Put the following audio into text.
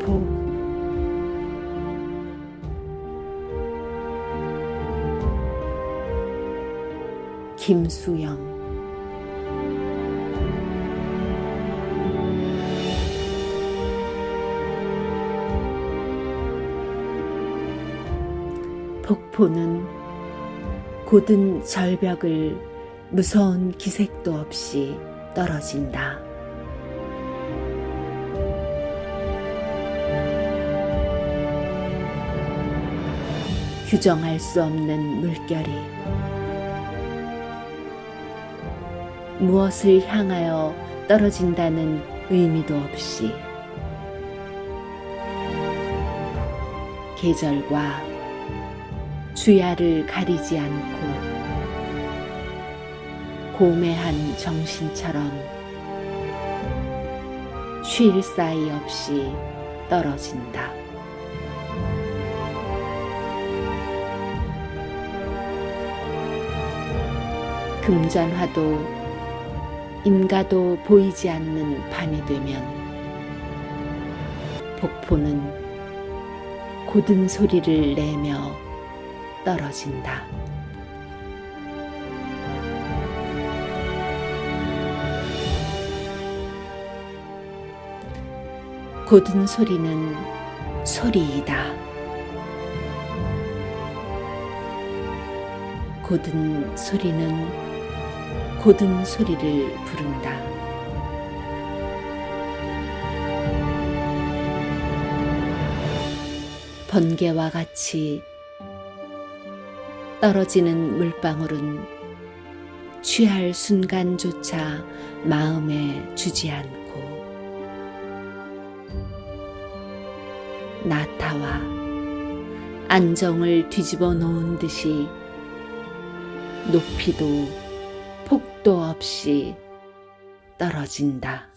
아픔, 김수영 폭포는 곧은 절벽을 무서운 기색도 없이 떨어진다. 규정할 수 없는 물결이 무엇을 향하여 떨어진다는 의미도 없이 계절과 주야를 가리지 않고 고매한 정신처럼 쉴 사이 없이 떨어진다. 금전화도 인가도 보이지 않는 밤이 되면 복포는 고든 소리를 내며 떨어진다. 고든 소리는 소리이다. 고든 소리는 고든 소리를 부른다. 번개와 같이 떨어지는 물방울은 취할 순간조차 마음에 주지 않고 나타와 안정을 뒤집어 놓은 듯이 높이도 폭도 없이 떨어진다.